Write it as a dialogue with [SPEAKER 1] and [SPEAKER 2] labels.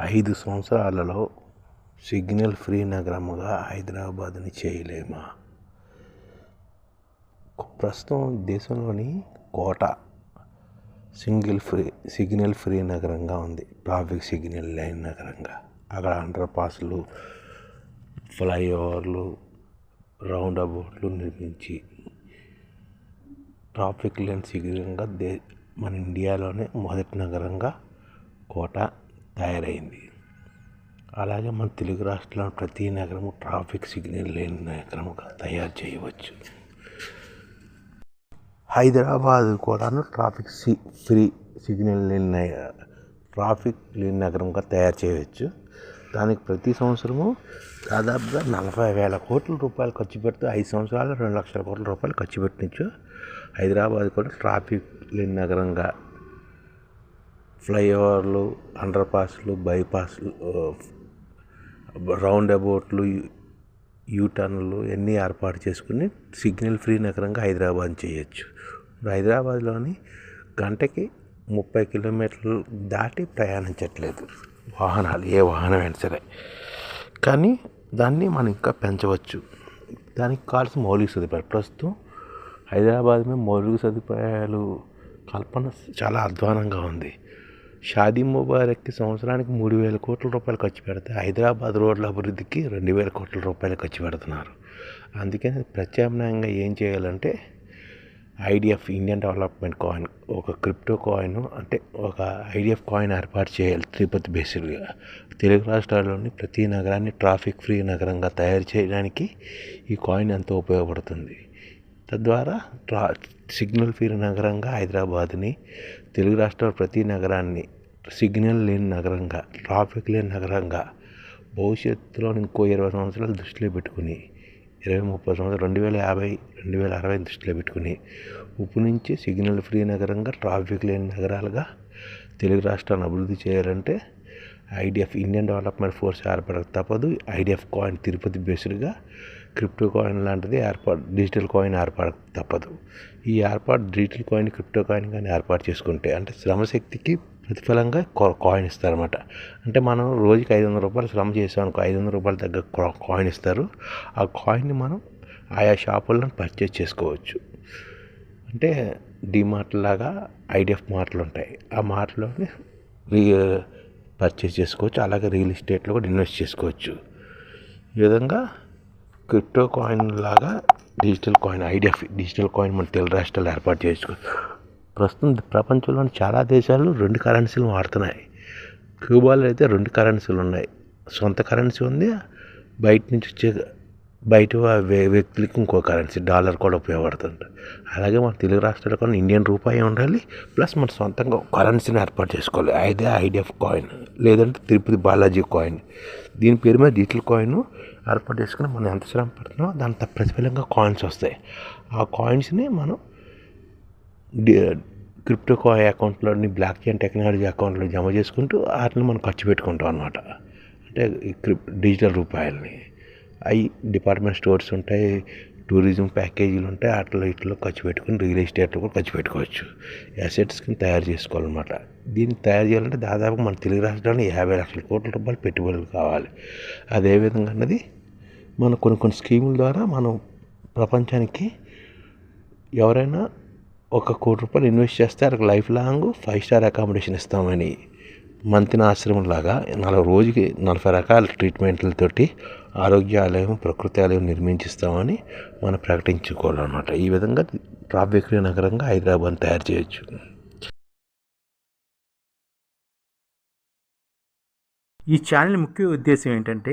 [SPEAKER 1] ఐదు సంవత్సరాలలో signal free నగరముగా హైదరాబాద్ని చేయలేమా? ప్రస్తుతం దేశంలోని కోట సింగిల్ ఫ్రీ సిగ్నల్ ఫ్రీ నగరంగా ఉంది. ట్రాఫిక్ సిగ్నల్ లైన్ నగరంగా. అక్కడ అండర్ పాస్లు ఫ్లైఓవర్లు రౌండ్ అబౌట్లు నిర్మించి ట్రాఫిక్ లైన్ సిగ్నల్గా దే మన ఇండియాలోనే మొదటి నగరంగా కోట తయారైంది. అలాగే మన తెలుగు రాష్ట్రంలో ప్రతి నగరము ట్రాఫిక్ సిగ్నల్ లేని నగరముగా తయారు చేయవచ్చు. హైదరాబాద్ కూడాను ట్రాఫిక్ సి ఫ్రీ సిగ్నల్ లేని ట్రాఫిక్ లేని నగరంగా తయారు చేయవచ్చు. దానికి ప్రతి సంవత్సరము దాదాపుగా నలభై వేల కోట్ల రూపాయలు ఖర్చు పెడితే ఐదు సంవత్సరాలు రెండు లక్షల కోట్ల రూపాయలు ఖర్చు పెట్టినచ్చు. హైదరాబాద్ కూడా ట్రాఫిక్ లేని నగరంగా ఫ్లైఓవర్లు అండర్ పాస్లు బైపాస్లు రౌండ్ అబౌట్లు యూటర్న్లు ఎన్ని ఏర్పాటు చేసుకుని సిగ్నల్ ఫ్రీ నగరంగా హైదరాబాద్ చేయొచ్చు. హైదరాబాద్లోని గంటకి ముప్పై కిలోమీటర్లు దాటి ప్రయాణించట్లేదు వాహనాలు ఏ వాహనం అయినా సరే. కానీ దాన్ని మనం ఇంకా పెంచవచ్చు. దానికి కావాల్సిన మౌలిక సదుపాయాలు. ప్రస్తుతం హైదరాబాద్ మీద మౌలిక సదుపాయాలు కల్పన చాలా అధ్వానంగా ఉంది. షాదీ ముబారక్కి సంవత్సరానికి మూడు వేల కోట్ల రూపాయలు ఖర్చు పెడితే హైదరాబాద్ రోడ్ల అభివృద్ధికి రెండు వేల కోట్ల రూపాయలు ఖర్చు పెడుతున్నారు. అందుకని ప్రత్యామ్నాయంగా ఏం చేయాలంటే ఐడిఎఫ్ ఇండియన్ డెవలప్మెంట్ కాయిన్ ఒక క్రిప్టో కాయిన్ అంటే ఒక ఐడిఎఫ్ కాయిన్ ఏర్పాటు చేయాలి తిరుపతి బేస్డ్గా తెలుగు రాష్ట్రాల్లోని ప్రతి నగరాన్ని ట్రాఫిక్ ఫ్రీ నగరంగా తయారు చేయడానికి ఈ కాయిన్ ఎంతో ఉపయోగపడుతుంది. తద్వారా ట్రా సిగ్నల్ ఫ్రీ నగరంగా హైదరాబాద్ని తెలుగు రాష్ట్రాల ప్రతి నగరాన్ని సిగ్నల్ లేని నగరంగా ట్రాఫిక్ లేని నగరంగా భవిష్యత్తులో ఇంకో ఇరవై సంవత్సరాలు దృష్టిలో పెట్టుకుని ఇరవై ముప్పై సంవత్సరాలు రెండు వేల యాభై రెండు వేల అరవై దృష్టిలో పెట్టుకుని ఉప్పు నుంచి సిగ్నల్ ఫ్రీ నగరంగా ట్రాఫిక్ లేని నగరాలుగా తెలుగు రాష్ట్రాన్ని అభివృద్ధి చేయాలంటే ఐడిఎఫ్ ఇండియన్ డెవలప్మెంట్ ఫోర్స్ ఏర్పడక తప్పదు. ఐడిఎఫ్ కాయిన్ తిరుపతి బేస్డ్గా క్రిప్టో కాయిన్ లాంటిది ఏర్పాటు డిజిటల్ కాయిన్ ఏర్పాటు తప్పదు. ఈ ఏర్పాటు డిజిటల్ కాయిన్ క్రిప్టో కాయిన్ కానీ ఏర్పాటు చేసుకుంటే అంటే శ్రమశక్తికి ప్రతిఫలంగా కాయిన్ ఇస్తారన్నమాట. అంటే మనం రోజుకి ఐదు వందల రూపాయలు శ్రమ చేసాం అనుకో ఐదు వందల రూపాయల దగ్గర కాయిన్ ఇస్తారు. ఆ కాయిన్ని మనం ఆయా షాపుల్లో పర్చేజ్ చేసుకోవచ్చు. అంటే డిమార్ట్ లాగా ఐడిఎఫ్ మార్ట్లు ఉంటాయి. ఆ మార్ట్లోనే రీ పర్చేజ్ చేసుకోవచ్చు. అలాగే రియల్ ఎస్టేట్లో కూడా ఇన్వెస్ట్ చేసుకోవచ్చు. ఈ విధంగా క్రిప్టో కాయిన్ లాగా digital coin IDF digital coin మన తెలుగు రాష్ట్రాలు ఏర్పాటు చేసుకోవచ్చు ప్రస్తుతం ప్రపంచంలోని చాలా దేశాలు రెండు కరెన్సీలు వాడుతున్నాయి. క్యూబాలో అయితే రెండు కరెన్సీలు ఉన్నాయి. సొంత కరెన్సీ ఉంది బయట నుంచి వచ్చే బయట వ్యక్తులకి ఇంకో కరెన్సీ డాలర్ కూడా ఉపయోగపడుతుంది. అలాగే మన తెలుగు రాష్ట్రాల్లో కూడా ఇండియన్ రూపాయి ఉండాలి ప్లస్ మన సొంతంగా కరెన్సీని ఏర్పాటు చేసుకోవాలి. అయితే ఐడిఎఫ్ కాయిన్ లేదంటే తిరుపతి బాలాజీ కాయిన్ దీని పేరు మీద డిజిటల్ కాయిన్ ఏర్పాటు చేసుకుని మనం ఎంత శ్రమ పడుతున్నామో దాని ప్రతిఫలంగా కాయిన్స్ వస్తాయి. ఆ కాయిన్స్ని మనం క్రిప్టో కాయి అకౌంట్లోని బ్లాక్ చైన్ టెక్నాలజీ అకౌంట్లో జమ చేసుకుంటూ వాటిని మనం ఖర్చు పెట్టుకుంటాం అనమాట అంటే క్రిప్ డిజిటల్ రూపాయలని. అవి డిపార్ట్మెంట్ స్టోర్స్ ఉంటాయి టూరిజం ప్యాకేజీలు ఉంటాయి వాటిలో ఇట్లో ఖర్చు పెట్టుకుని రియల్ ఎస్టేట్లో కూడా ఖర్చు పెట్టుకోవచ్చు. అసెట్స్ కింద తయారు చేసుకోవాలన్నమాట. దీన్ని తయారు చేయాలంటే దాదాపు మన తెలుగు రాష్ట్రాల్లో యాభై లక్షల కోట్ల రూపాయలు పెట్టుబడులు కావాలి. అదేవిధంగా అన్నది మన కొన్ని కొన్ని స్కీముల ద్వారా మనం ప్రపంచానికి ఎవరైనా ఒక కోటి రూపాయలు ఇన్వెస్ట్ చేస్తే వాళ్ళకి life long five star accommodation ఇస్తామని మంతిన ఆశ్రమం లాగా నలభై రోజుకి నలభై రకాల ట్రీట్మెంట్లతోటి ఆరోగ్యాలయం ప్రకృతి ఆలయం నిర్మించిస్తామని మనం ప్రకటించుకోవాలన్నమాట. ఈ విధంగా ట్రాఫిక్ నగరంగా హైదరాబాద్ తయారు చేయొచ్చు.
[SPEAKER 2] ఈ ఛానల్ ముఖ్య ఉద్దేశం ఏంటంటే